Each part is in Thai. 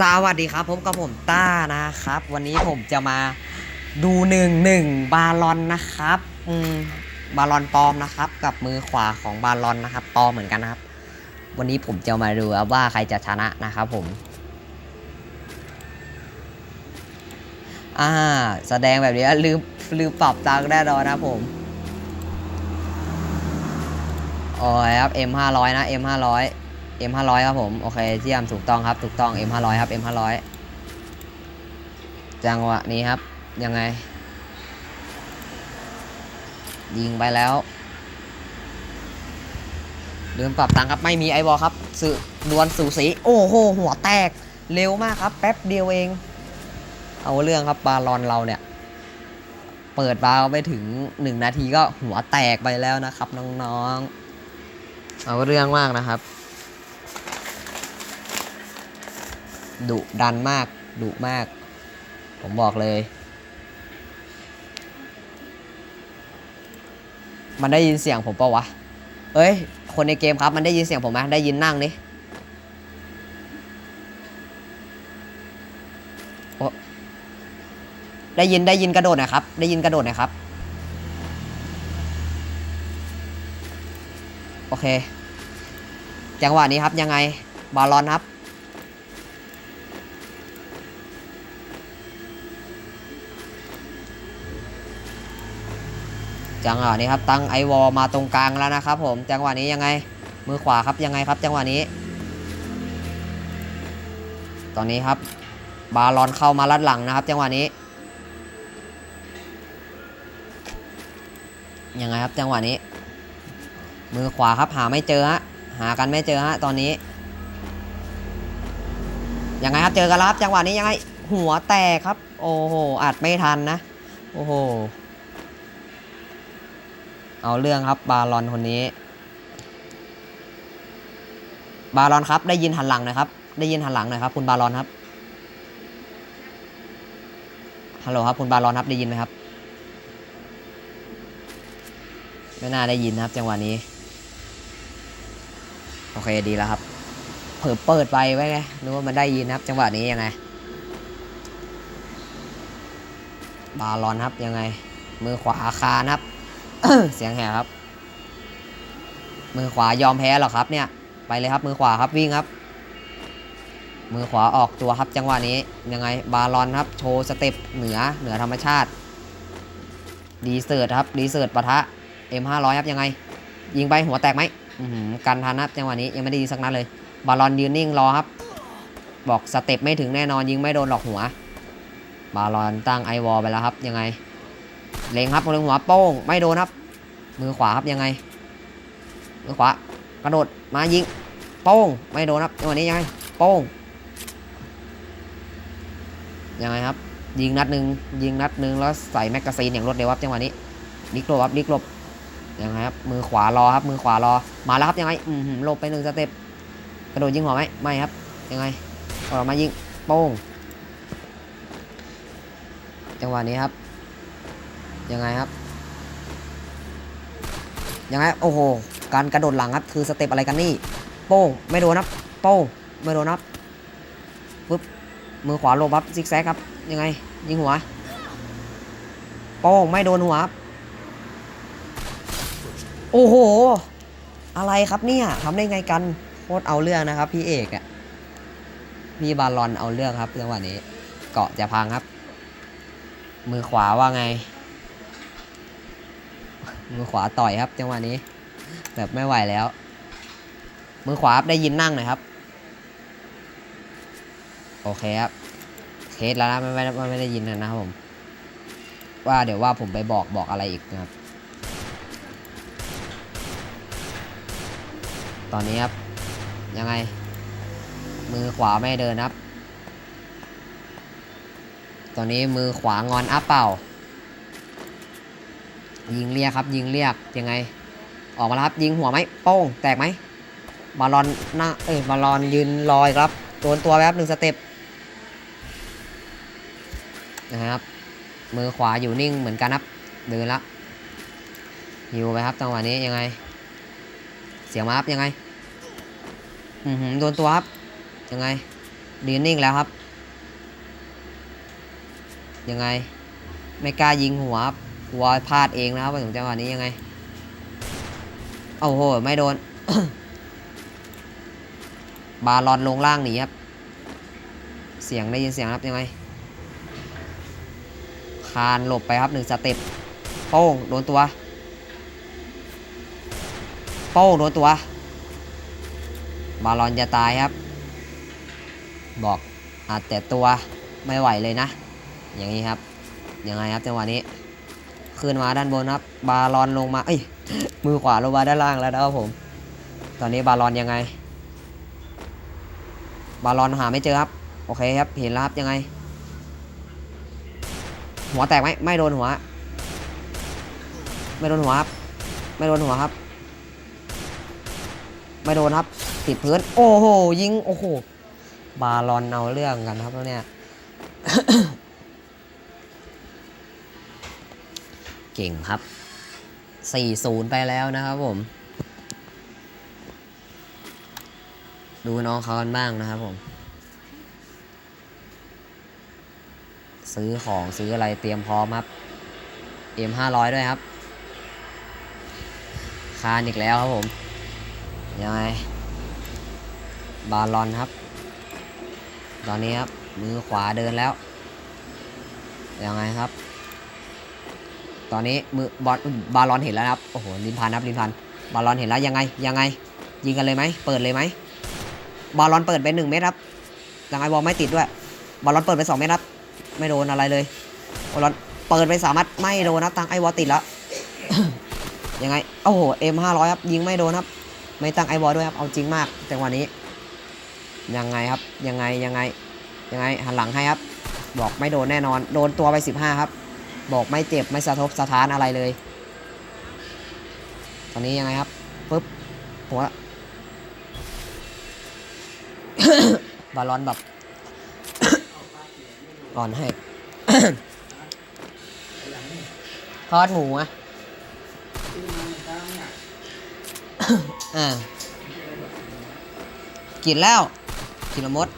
สวัสดีครับผมกับผมต้านะครับ วันนี้ผมจะมาดูหนึ่งหนึ่งบาลอนนะครับอืมบาลอนปลอมนะครับ กับมือขวาของบาลอนนะครับปลอมเหมือนกันนะครับ วันนี้ผมจะมาดูว่าใครจะชนะนะครับผมอ่าแสดงแบบนี้ลืมลืมปรับตังแน่นอนนะครับผมโอ้ยครับ M 5 0 0นะ M 5 0 0 M 5 0 0 ครับผม โอเคเยี่ยมถูกต้องครับ ถูกต้อง M 5 0 0 ครับ M 5 0 0 จังหวะนี้ครับ ยังไง ยิงไปแล้วลืมปรับตังครับ ไม่มีไอบอลครับสื่อดวลสูสี โอ้โห หัวแตก เร็วมากครับ แป๊บเดียวเอง เอาเรื่องครับบาลอนเราเนี่ย เปิดบาไปถึง 1 นาทีก็หัวแตกไปแล้วนะครับ น้องๆ เอาเรื่องมากนะครับ ดุดันมากดุมาก ผมบอกเลย มันได้ยินเสียงผมปะวะ เอ้ย คนในเกมครับ มันได้ยินเสียงผมไหมได้ยินนั่งดิโอ้ได้ยินได้ยินกระโดดน่อยครับ ได้ยินกระโดดน่อยครับ โอเค จังหวะนี้ครับยังไงบอลลอนครับ จังหวะนี้ครับตั้งไอวอลมาตรงกลางแล้วนะครับผมจังหวะนี้ยังไงมือขวาครับยังไงครับจังหวะนี้ ตอนนี้ครับบาลอนเข้ามาลัดหลังนะครับ จังหวะนี้ยังไงครับจังหวะนี้ มือขวาครับหาไม่เจอฮะหากันไม่เจอฮะตอนนี้ยังไงครับเจอกันแล้วครับจังหวะนี้ยังไงหัวแตกครับ โอ้โหอัดไม่ทันนะ โอ้โห เอาเรื่องครับบาลอนคนนี้ บาลอนครับ ได้ยินหันหลังหน่อยครับ ได้ยินหันหลังหน่อยครับ คุณบาลอนครับฮัลโหลครับคุณบาลอนครับได้ยินไหมครับ ไม่น่าได้ยินครับ จังหวะนี้ โอเคดีแล้วครับ เผิ่เปิดไปไว้ไงนึกว่ามันได้ยินครับ จังหวะนี้ยังไง บาลอนครับยังไง มือขวาคานครับ เสียงแหบครับ มือขวายอมแพ้หรอครับเนี่ย ไปเลยครับมือขวาครับวิ่งครับ มือขวาออกตัวครับจังหวะนี้ยังไงบาลอนครับโชว์สเต็ปเหนือเหนือธรรมชาติดีเซิร์ตครับดีเซิร์ตปะทะ M500 ครับยังไง ยิงไปหัวแตกไหมกันทันครับจังหวะนี้ยังไม่ได้ยิงสักนัดเลย บาลอนยืนนิ่งรอครับ บอกสเต็ปไม่ถึงแน่นอนยิงไม่โดนหลอกหัว บาลอนตั้งไอวอลไปแล้วครับยังไง เล็งครับเล็งหัวโป้งไม่โดนครับ มือขวาครับยังไง มือขวากระโดดมายิงโป้งไม่โดนครับจังหวะนี้ยังไงโป้งยังไงครับ ยิงนัดหนึ่งยิงนัดหนึ่งแล้วใส่แมกกาซีนอย่างรวดเร็วครับจังหวะนี้ลิกลบครับลิกลบยังไงครับมือขวารอครับมือขวารอมาแล้วครับยังไงอืมลบไปหนึ่งสเต็ปกระโดดยิงหัวไหมไม่ครับยังไงออกมายิงโป้งจังหวะนี้ครับ ยังไงครับ ยังไง โอ้โห การกระโดดหลังครับ คือสเต็ปอะไรกันนี่ โป้งไม่โดนครับ โป้งไม่โดนครับปึ๊บ มือขวาโลบับซิกแซกครับ ยังไง ยิงหัว โป้งไม่โดนหัวครับ โอ้โห อะไรครับเนี่ยทำได้ไงกัน โคตรเอาเรื่องนะครับ พี่เอกอะพี่บาลอนเอาเรื่องครับจังหวะนี้ เกาะจะพังครับ มือขวาว่าไง มือขวาต่อยครับจังหวะนี้ แบบไม่ไหวแล้ว มือขวาครับได้ยินนั่งหน่อยครับ โอเคครับเคสแล้วนะไม่ไม่ไม่ไม่ได้ยินนะครับผม ว่าเดี๋ยวว่าผมไปบอกบอกอะไรอีกนะครับ ตอนนี้ครับ ยังไง มือขวาไม่เดินครับ ตอนนี้มือขวางอนอัพเปล่า ยิงเรียกครับ ยิงเรียกยังไง ออกมาแล้วครับ ยิงหัวไหมโป้งแตกไหมบอลลอนหน้าเอ้ยบอลลอนยืนลอยครับโดนตัวแป๊บหนึ่งสเต็ปนะครับ มือขวาอยู่นิ่งเหมือนกันครับเดินละฮิวไปครับจังหวะนี้ยังไง เสียงมาครับยังไงอือหือโดนตัวครับยังไงยืนนิ่งแล้วครับ ยังไง ไม่กล้ายิงหัวครับ กลัวพลาดเองนะครับถึงจังหวะนี้ยังไงโอ้โห ไม่โดน บาลอนลงล่างหนีครับ เสียงได้ยินเสียงครับยังไง คานหลบไปครับหนึ่งสเต็ปโป้งโดนตัว โป้งโดนตัว บาลอนจะตายครับ บอกอาจแต่ตัวไม่ไหวเลยนะ อย่างนี้ครับ ยังไงครับจังหวะนี้ ขึ้นมาด้านบนครับ บาลอนลงมา เอ้ย มือขวาลงมาด้านล่างแล้วนะครับผม ตอนนี้บาลอนยังไง บาลอนหาไม่เจอครับ โอเคครับ เห็นแล้วครับยังไง หัวแตกไหมไม่โดนหัว ไม่โดนหัวครับ ไม่โดนหัวครับ ไม่โดนครับ ติดพื้น โอ้โห ยิง โอ้โห บาลอนเอาเรื่องกันครับแล้วเนี่ย เก่งครับ 4-0 ไปแล้วนะครับผม ดูน้องเขากันบ้างนะครับผม ซื้อของซื้ออะไรเตรียมพร้อมครับ M 500ด้วยครับ คานอีกแล้วครับผม ยังไง บาลอนครับ ตอนนี้ครับ มือขวาเดินแล้ว ยังไงครับ ตอนนี้มือบอลบาลอนเห็นแล้วครับโอ้โหลินพันครับลินพันบาลอนเห็นแล้วยังไงยังไง ยิงกันเลยไหมเปิดเลยไหมบาลอนเปิดไปหนึ่งเมตรครับยังไงบอลไม่ติดด้วยบาลอนเปิดไปสองเมตรครับไม่โดนอะไรเลยบาลอนเปิดไปสามนัดไม่โดนครับตังไอวอลติดแล้วยังไงโอ้โหเอ็มห้าร้อยครับยิงไม่โดนครับ ไม่ตั้งไอวอลด้วยครับเอาจริงมากจังหวะนี้ยังไงครับยังไงยังไงยังไงหันหลังให้ครับ บอกไม่โดนแน่นอน โดนตัวไปสิบห้าครับ บอกไม่เจ็บไม่สะทกสะท้านอะไรเลย ตอนนี้ยังไงครับปึ๊บหัวบาลอนแบบก่อนให้ทอดหมูอะอ่ากินแล้วกินละมด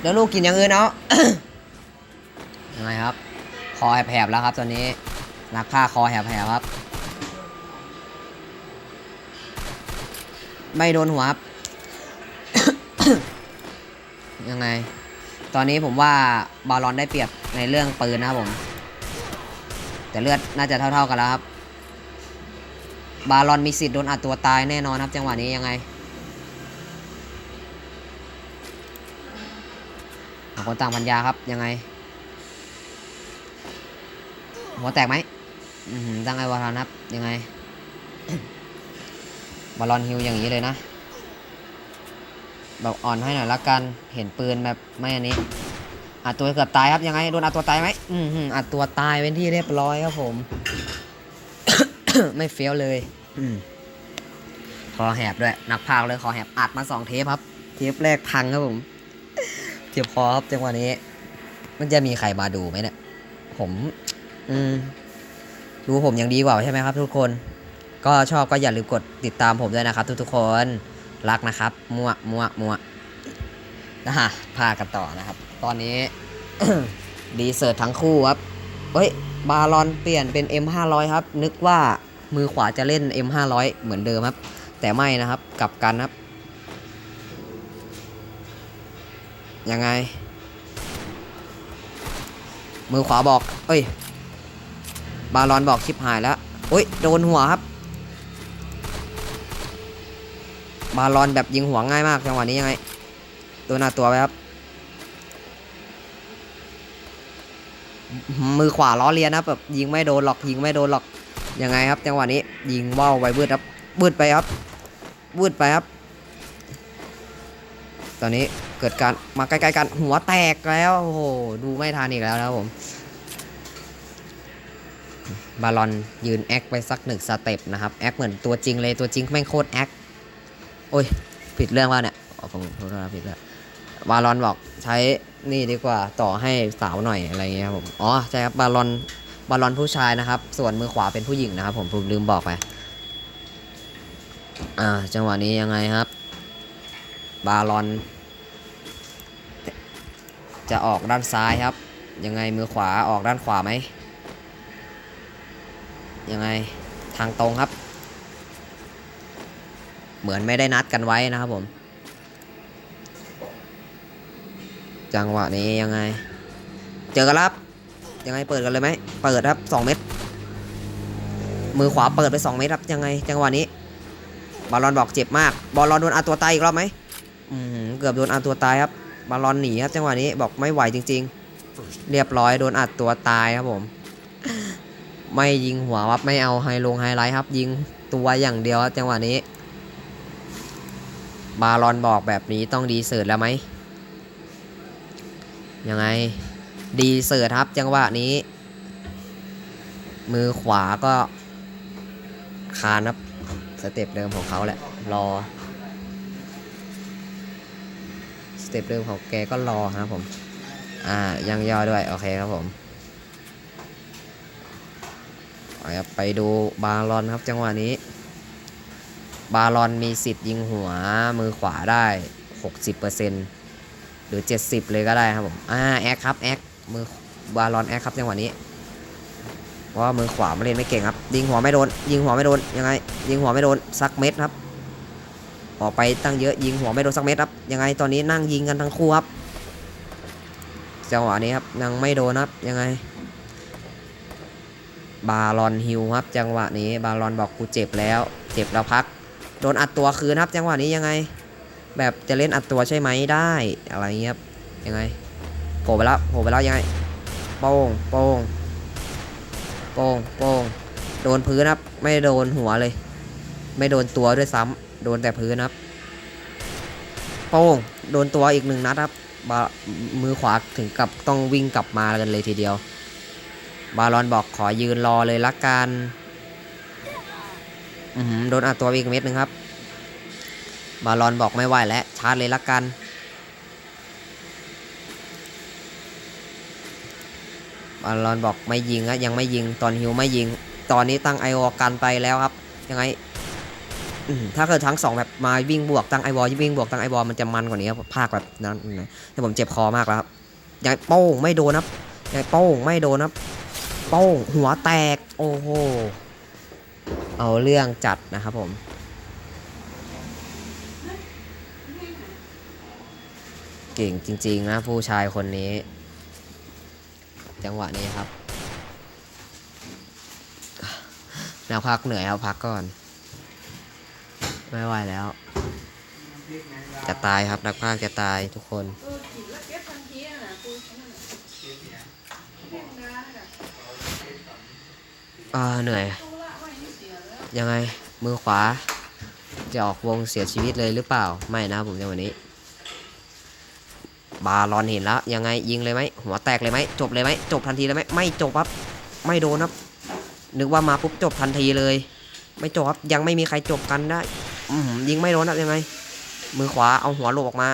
เดี๋ยวลูกกินอย่างอื่นเอา ยังไงครับ คอแหบๆแล้วครับตอนนี้ นักฆ่าคอแหบๆครับ ไม่โดนหัวครับ ยังไง ตอนนี้ผมว่าบาลอนได้เปรียบในเรื่องปืนนะครับผม แต่เลือดน่าจะเท่า ๆกันแล้วครับ บาลอนมีสิทธิ์โดนอัดตัวตายแน่นอนครับ จังหวะนี้ยังไงต่างคนต่างพันยาครับยังไง หัวแตกไหมตั้งไอวาทานับยังไงบอลอนฮิวอย่างนี้เลยนะ แบบอ่อนให้หน่อยละกัน เห็นปืนแบบไม่อันนี้อัดตัวเกือบตายครับยังไงโดนอัดตัวตายไหมอืมอัดตัวตายเป็นที่เรียบร้อยครับผม ไม่เฟี้ยวเลยอคอแหบด้วย นักพากเลยคอแหบอัดมาสองเทปครับ เทปแรกพังครับผม เทียบคอครับจังหวะนี้ มันจะมีใครมาดูไหมเนี่ย ผม อืมดูผมยังดีกว่าใช่ไหมครับ ทุกคน ก็ชอบก็อย่าลืมกดติดตามผมด้วยนะครับ ทุกๆคนรักนะครับ มัวมัวมัวนะฮะพากันต่อนะครับ ตอนนี้ ดีเซิร์ตทั้งคู่ครับเฮ้ย บาลอนเปลี่ยนเป็น M500 ครับ นึกว่ามือขวาจะเล่น M500 เหมือนเดิมครับ แต่ไม่นะครับ กลับกันครับ ยังไง มือขวาบอก เอ้ย บาลอนบอกชิบหายแล้วโอ้ยโดนหัวครับ บาลอนแบบยิงหัวง่ายมากจังหวะนี้ยังไงตัวหน้าตัวไปครับ มือขวาล้อเลียนนะแบบยิงไม่โดนหรอกยิงไม่โดนหรอกยังไงครับจังหวะนี้ยิงว่าวไวบืดครับบืดไปครับบืดไปครับ ตอนนี้เกิดการมาใกล้ๆกันหัวแตกแล้วโอ้โหดูไม่ทันอีกแล้วนะครับผม บาลอนยืนแอคไปสักหนึ่งสเต็ปนะครับแอคเหมือนตัวจริงเลยตัวจริงแม่งโคตรแอคโอ้ยผิดเรื่องว่าเนี่ยผมโทษนะผิดแล้วบาลอนบอกใช้นี่ดีกว่าต่อให้สาวหน่อยอะไรเงี้ยครับผมอ๋อใช่ครับบาลอนบาลอนผู้ชายนะครับ ส่วนมือขวาเป็นผู้หญิงนะครับ ผมผมลืมบอกไปอ่าจังหวะนี้ยังไงครับ บาลอน จะออกด้านซ้ายครับ ยังไงมือขวาออกด้านขวาไหม ยังไงทางตรงครับ เหมือนไม่ได้นัดกันไว้นะครับผม จังหวะนี้ยังไง เจอกันครับ ยังไงเปิดกันเลยไหมเปิดครับสองเม็ดมือขวาเปิดไปสองเม็ดครับยังไง จังหวะนี้ บอลลอนบอกเจ็บมาก บอลลอนโดนอาตัวตายอีกรอบไหมอืมเกือบโดนอาตัวตายครับบอลลอนหนีครับจังหวะนี้บอกไม่ไหวจริง ๆ เรียบร้อยโดนอัดตัวตายครับผม ไม่ยิงหัวครับไม่เอาไฮลงไฮไลท์ครับ ยิงตัวอย่างเดียวจังหวะนี้ บาลอนบอกแบบนี้ต้องดีเสิร์ตแล้วไหมยังไงดีเสิร์ตครับจังหวะนี้ มือขวาก็คานครับสเต็ปเดิมของเขาแหละ รอ สเต็ปเดิมของแกก็รอครับผม อ่ายังย่อด้วย โอเคครับผมไป ครับไปดูบาลอนครับจังหวะนี้ บาลอนมีสิทธิ์ยิงหัวมือขวาได้ 60%หรือ 70 เลยก็ได้ครับผมอ่าแอคครับแอคมือบาลอนแอคครับจังหวะนี้เพราะว่ามือขวาไม่เล่นไม่เก่งครับ ยิงหัวไม่โดน ยิงหัวไม่โดนยังไง ยิงหัวไม่โดนสักเม็ดครับ ออกไปตั้งเยอะยิงหัวไม่โดนสักเม็ดครับยังไงตอนนี้นั่งยิงกันทั้งคู่ครับจังหวะนี้ครับยังไม่โดนครับยังไง บาลอนฮิวครับ จังหวะนี้บาลอนบอกกูเจ็บแล้ว เจ็บแล้วพัก โดนอัดตัวคืนครับ จังหวะนี้ยังไง แบบจะเล่นอัดตัวใช่ไหมได้อะไรเงี้ยครับยังไงโผล่ไปแล้วโผล่ไปแล้วยังไงโป้งโป้งโป้งโป้งโดนพื้นครับ ไม่โดนหัวเลย ไม่โดนตัวด้วยซ้ำโดนแต่พื้นครับโป้งโดนตัวอีกหนึ่งนัดครับบามือขวาถึงกับต้องวิ่งกลับมากันเลยทีเดียว บาลอนบอกขอยืนรอเลยละกันอือหือโดนอัดตัวอีกเม็ดหนึ่งครับ บาลอนบอกไม่ไหวแล้วชาร์จเลยละกัน บาลอนบอกไม่ยิงอะยังไม่ยิงตอนฮิวไม่ยิง ตอนนี้ตั้งไอวอกันไปแล้วครับ ยังไงถ้าเกิดทั้งสองแบบมาวิ่งบวกตั้งไอวอวิ่งบวกตั้งไอวอมันจะมันกว่านี้ครับภาคแบบนั้นนะแต่ผมเจ็บคอมากแล้วครับยังโป้งไม่โดนครับยังโป้งไม่โดนครับ โป้งหัวแตก โอ้โห เอาเรื่องจัดนะครับผม เก่งจริง ๆ นะผู้ชายคนนี้ จังหวะนี้ครับแนวพักเหนื่อยเอาพักก่อน ไม่ไหวแล้ว จะตายครับนักพากจะตายทุกคนเออกินแล้วเก็บทันทีอะนะกูฉันน่ะเล่นน้ำน่ะ อ่าเหนื่อย ยังไงมือขวา จะออกวงเสียชีวิตเลยหรือเปล่า ไม่นะผมในวันนี้ บาลอนเห็นแล้ว ยังไงยิงเลยไหมหัวแตกเลยไหมจบเลยไหมจบทันทีเลยไหมไม่จบครับไม่โดนครับ นึกว่ามาปุ๊บจบทันทีเลย ไม่จบครับยังไม่มีใครจบกันได้ยิงไม่โดนครับยังไง มือขวาเอาหัวโหลกออกมา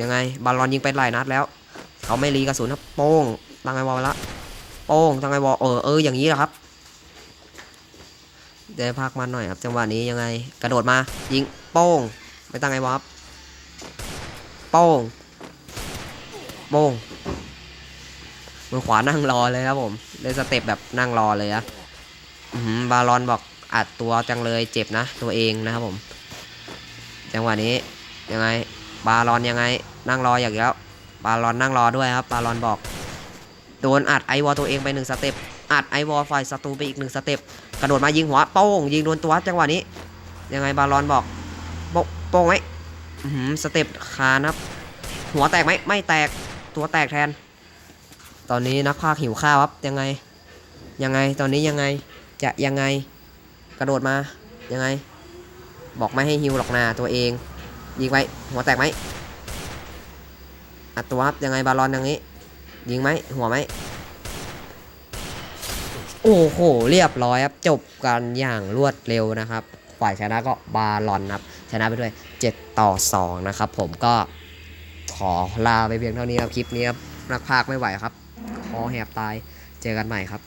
ยังไงบาลอนยิงไปหลายนัดแล้ว เขาไม่รีกระสุนครับโป้งตั้งไอวอลไปละ โป้งตั้งไอวอเออเอออย่างนี้แหละครับเดี๋ยวพักมันหน่อยครับจังหวะนี้ยังไงกระโดดมายิงโป้งไม่ตั้งไอ้วอฟโป้งโป้งมือขวานั่งรอเลยครับผมเล่นสเต็ปแบบนั่งรอเลยอะอื้อหือบาลอนบอกอัดตัวจังเลยเจ็บนะ ตัวเองนะครับผม จังหวะนี้ยังไงบาลอนยังไง นั่งรออย่างเดียวบาลอนนั่งรอด้วยครับบาลอนบอก โดนอัดไอวอลตัวเองไปหนึ่งสเต็ป อัดไอวอลฝ่ายศัตรูไปอีกหนึ่งสเต็ป กระโดดมายิงหัวโป้งยิงโดนตัวจังหวะนี้ ยังไงบาลอนบอกโป้งโป้งไหมสเต็ปคานครับ หัวแตกไหมไม่แตก ตัวแตกแทน ตอนนี้นักพากหิวข้าวครับ ยังไง ยังไง ตอนนี้ยังไง จะยังไง กระโดดมา ยังไง บอกไม่ให้ฮิวหรอกนาตัวเอง ยิงไปหัวแตกไหมอัดตัวครับ ยังไงบาลอนอย่างนี้ ยิงไหมหัวไหมโอ้โห เรียบร้อยครับ จบกันอย่างรวดเร็วนะครับ ฝ่ายชนะก็บาลอนครับ ชนะไปด้วย 7 ต่อ 2 นะครับผมก็ขอลาไปเพียงเท่านี้ครับ คลิปนี้ครับ นักพากไม่ไหวครับ คอแหบตาย เจอกันใหม่ครับ